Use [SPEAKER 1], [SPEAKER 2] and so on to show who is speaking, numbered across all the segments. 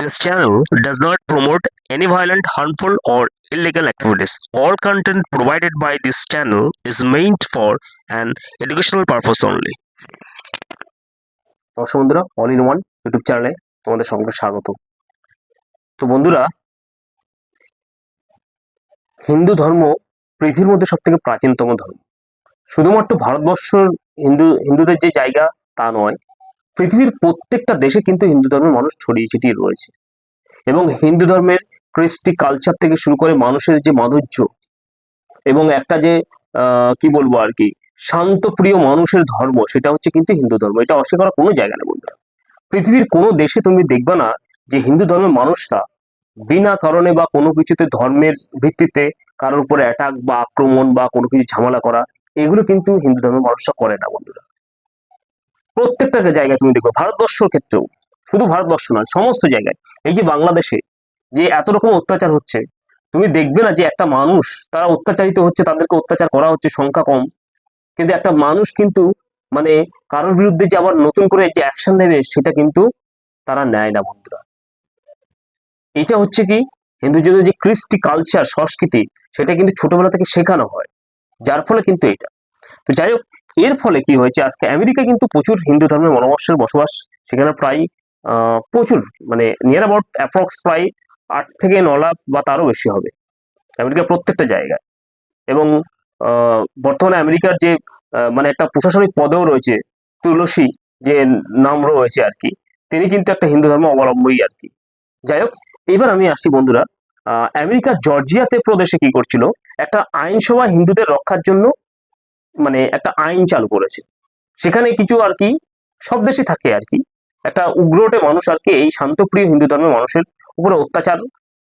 [SPEAKER 1] This channel does not promote any violent, harmful, or illegal activities. All content provided by this channel is meant for an educational purpose only. নমস্কার বন্ধুরা all in one YouTube চ্যানেলে তোমাদের সকলকে স্বাগত তো বন্ধুরা হিন্দু ধর্ম পৃথিবীর মধ্যে সব থেকে প্রাচীনতম ধর্ম শুধুমাত্র ভারতবর্ষর হিন্দু হিন্দুদের যে জায়গা তা নয় পৃথিবীর প্রত্যেকটা দেশে কিন্তু হিন্দু ধর্মের মানুষ ছড়িয়ে ছিটিয়ে রয়েছে। এবং হিন্দু ধর্মের কৃষ্টি কালচার থেকে শুরু করে মানুষের যে মাধুর্য এবং একটা যে কি বলব আর কি শান্তপ্রিয় মানুষের ধর্ম, সেটা হচ্ছে কিন্তু হিন্দু ধর্ম। এটা অস্বীকার করার কোনো জায়গা নেই বন্ধুরা। পৃথিবীর কোনো দেশে তুমি দেখবে না যে হিন্দু ধর্মের মানুষরা বিনা কারণে বা কোনো কিছুতে ধর্মের ভিত্তিতে কারোর উপরে অ্যাটাক বা আক্রমণ বা কোনো কিছু ঝামেলা করা, এগুলো কিন্তু হিন্দু ধর্মের মানুষরা করে না বন্ধুরা। প্রত্যেকটা জায়গায় তুমি দেখবে ভারতবর্ষের ক্ষেত্রেও, শুধু ভারতবর্ষ নয়, সমস্ত জায়গায়, এই যে বাংলাদেশে যে এত রকম অত্যাচার হচ্ছে, তুমি দেখবে না যে একটা মানুষ, তারা অত্যাচারিত হচ্ছে, তাদেরকে অত্যাচার করা হচ্ছে, সংখ্যা কম। কিন্তু একটা মানুষ কিন্তু মানে কারোর বিরুদ্ধে যে আবার নতুন করে যে অ্যাকশন নেবে, সেটা কিন্তু তারা নেয় না, বন্ধুরা। এটা হচ্ছে কি হিন্দুজনের যে কৃষ্টি কালচার সংস্কৃতি, সেটা কিন্তু ছোটবেলা থেকে শেখানো হয়। যার ফলে কিন্তু এটা। তো যাই হোক এর ফলে কি হয়েছে? আজকে আমেরিকা কিন্তু প্রচুর হিন্দু ধর্মের মনোবর্ষের বসবাস, সেখানে প্রায় প্রচুর মানে নিয়ার অ্যাবাউট অ্যাপ্রক্স প্রায় আট থেকে ন লাখ বা তারও বেশি হবে। আমেরিকার প্রত্যেকটা জায়গায়। এবং বর্তমানে আমেরিকার যে মানে একটা প্রশাসনিক পদেও রয়েছে, তুলসী যে নাম রয়েছে আর কি, তিনি কিন্তু একটা হিন্দু ধর্ম অবলম্বী আর কি। যাই হোক, এবার আমি আসছি বন্ধুরা আমেরিকার জর্জিয়াতে প্রদেশে কি করছিল? একটা আইনসভা হিন্দুদের রক্ষার জন্য মানে একটা আইন চালু করেছে। সেখানে কিছু আর কি সব দেশে থাকে আর কি। একটা উগ্রটে মানুষ আর কি এই শান্তপ্রিয় হিন্দু ধর্মের মানুষের উপরে অত্যাচার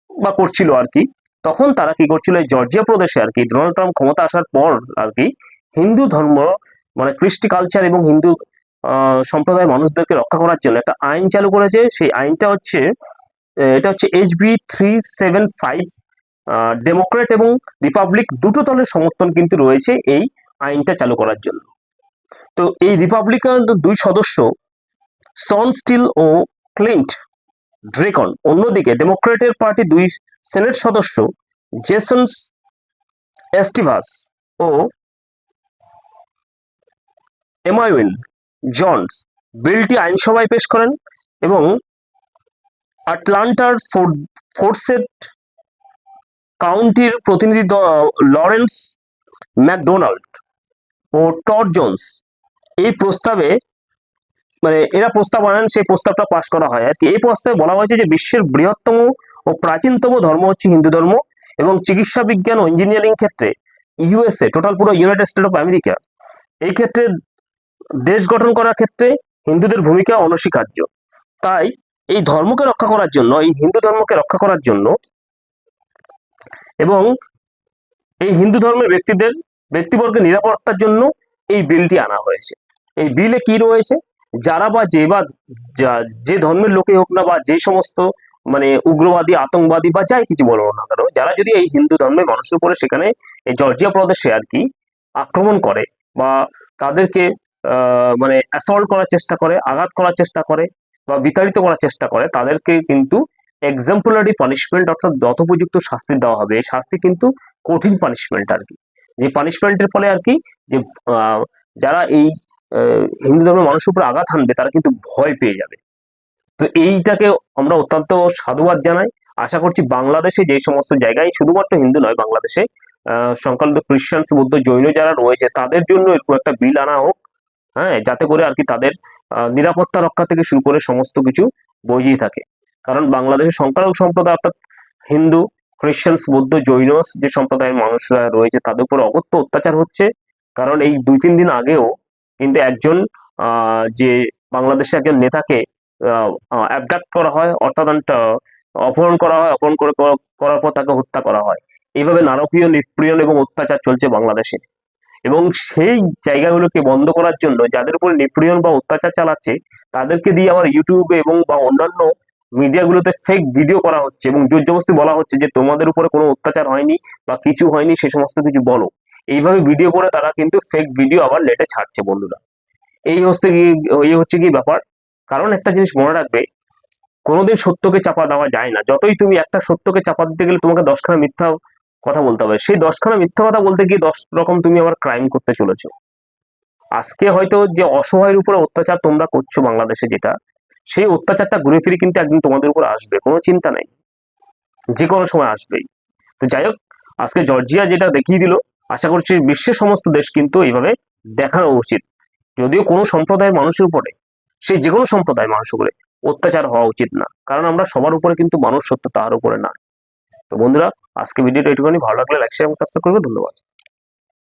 [SPEAKER 1] বা করছিল আর কি। তখন তারা কি করছিল, এই জর্জিয়া প্রদেশে আর কি, ডোনাল্ড ট্রাম্প ক্ষমতা আসার পর আর কি হিন্দু ধর্ম মানে কৃষ্টি কালচার এবং হিন্দু সম্প্রদায়ের মানুষদেরকে রক্ষা করার জন্য একটা আইন চালু করেছে। সেই আইনটা হচ্ছে এটা হচ্ছে HB three seven five Democrat এবং রিপাবলিক দুটো দলের সমর্থন কিন্তু রয়েছে এই আইনটা চালু করার জন্য। তো এই রিপাবলিকান দুই সদস্য সন স্টিল ও ক্লিন্ট ড্রেকন অন্যদিকে ডেমোক্রেটের পার্টি দুই সেনেট সদস্য জেসন এস্টিভাস ও এমাইউইন জনস বিলটি আইনসভায় পেশ করেন এবং আটলান্টার ফোর্সেট কাউন্টির প্রতিনিধি লরেন্স ম্যাকডোনাল্ড ও টড জোন্স। এই প্রস্তাবে মানে এরা প্রস্তাব আনেন, সেই প্রস্তাবটা পাশ করা হয়। আর কি, এই প্রস্তাবে বলা হয়েছে যে বিশ্বের বৃহত্তম ও প্রাচীনতম ধর্ম হচ্ছে হিন্দু ধর্ম এবং চিকিৎসা বিজ্ঞান ও ইঞ্জিনিয়ারিং ক্ষেত্রে ইউএসএ, টোটাল পুরো ইউনাইটেড স্টেট অফ আমেরিকা। এই ক্ষেত্রে দেশ গঠন করার ক্ষেত্রে হিন্দুদের ভূমিকা অনস্বীকার্য। তাই এই ধর্মকে রক্ষা করার জন্য, এই হিন্দু ধর্মকে রক্ষা করার জন্য এবং এই হিন্দু ধর্মের ব্যক্তিদের ব্যক্তিবর্গের নিরাপত্তার জন্য এই বিলটি আনা হয়েছে। এই বিলে কি রয়েছে? যারা বা যে বা যা- ধর্মের লোকে হোক না বা যে সমস্ত মানে উগ্রবাদী, আতঙ্কবাদী বা যাই কিছু বলব না কেন, যারা যদি এই হিন্দু ধর্মের মানুষের উপরে সেখানে এই জর্জিয়া প্রদেশে আর কি আক্রমণ করে বা তাদেরকে মানে অ্যাসল্ট করার চেষ্টা করে, আঘাত করার চেষ্টা করে বা বিতাড়িত করার চেষ্টা করে, তাদেরকে কিন্তু এক্সাম্পলারি পানিশমেন্ট অর্থাৎ যথোপযুক্ত শাস্তি দেওয়া হবে। এই শাস্তি কিন্তু কঠিন পানিশমেন্ট আর কি। যে পানিশমেন্টের ফলে আর কি যে যারা এই হিন্দু ধর্মের মানুষের উপর আঘাত হানবে, তারা কিন্তু ভয় পেয়ে যাবে। তো এইটাকে আমরা অত্যন্ত সাধুবাদ জানাই। আশা করছি বাংলাদেশে যে সমস্ত জায়গায়, শুধুমাত্র হিন্দু নয়, বাংলাদেশে সংখ্যালঘু খ্রিস্টানস, বৌদ্ধ, জৈন যারা রয়েছে, তাদের জন্য এরকম একটা বিল আনা হোক হ্যাঁ যাতে করে আর কি তাদের নিরাপত্তা রক্ষা থেকে শুরু করে সমস্ত কিছু বজিয়ে থাকে। কারণ বাংলাদেশের সংখ্যালঘু সম্প্রদায় অর্থাৎ হিন্দু খ্রিস্টানস বৌদ্ধ জৈনস যে সম্প্রদায়ের মানুষরা রয়েছে, তাদের উপর অগত্য অত্যাচার হচ্ছে। কারণ এই দুই তিন দিন আগেও কিন্তু একজন যে বাংলাদেশের একজন নেতাকে অ্যাবডাক্ট করা হয়, অর্থাৎ অপহরণ করা হয়, অপহরণ করে করার পর তাকে হত্যা করা হয়। এইভাবে নারকীয় নিপীড়ন এবং অত্যাচার চলছে বাংলাদেশে। এবং সেই জায়গাগুলোকে বন্ধ করার জন্য যাদের উপর নিপীড়ন বা অত্যাচার চালাচ্ছে, তাদেরকে দিয়ে আবার ইউটিউবে এবং বা অন্যান্য মিডিয়াগুলোতে ফেক ভিডিও করা হচ্ছে এবং জোর জবরদস্তি বলা হচ্ছে যে তোমাদের উপরে কোনো অত্যাচার হয়নি বা কিছু হয়নি, সে সমস্ত কিছু বলো। এইভাবে ভিডিও করে তারা কিন্তু ফেক ভিডিও আবার নেটে ছাড়ছে বন্ধুরা। এই হচ্ছে কি, এই হচ্ছে কি ব্যাপার? কারণ একটা জিনিস মনে রাখবে, কোনোদিন সত্যকে চাপা দেওয়া যায় না। যতই তুমি একটা সত্যকে চাপা দিতে গেলে তোমাকে দশখানা মিথ্যা কথা বলতে হবে। সেই দশখানা মিথ্যা কথা বলতে গিয়ে দশ রকম তুমি আবার ক্রাইম করতে চলেছো। আজকে হয়তো যে অসহায়ের উপরে অত্যাচার তোমরা করছ বাংলাদেশে যেটা সেই অত্যাচারটা ঘুরে ফিরে কিন্তু একদিন তোমাদের উপর আসবে, কোনো চিন্তা নেই। যে কোনো সময় আসবেই। তো যাই হোক, আজকে জর্জিয়া যেটা দেখিয়ে দিল, আশা করছি বিশ্বের সমস্ত দেশ কিন্তু এইভাবে দেখানো উচিত। যদিও কোনো সম্প্রদায়ের মানুষের উপরে সেই যে কোনো সম্প্রদায়ের মানুষের উপরে অত্যাচার হওয়া উচিত না। কারণ আমরা সবার উপরে কিন্তু মানুষ সত্য তার উপরে না। তো বন্ধুরা আজকে ভিডিওটা এটুকুনি ভালো লাগলে লাইক শেয়ার এবং সাবস্ক্রাইব করবে। ধন্যবাদ।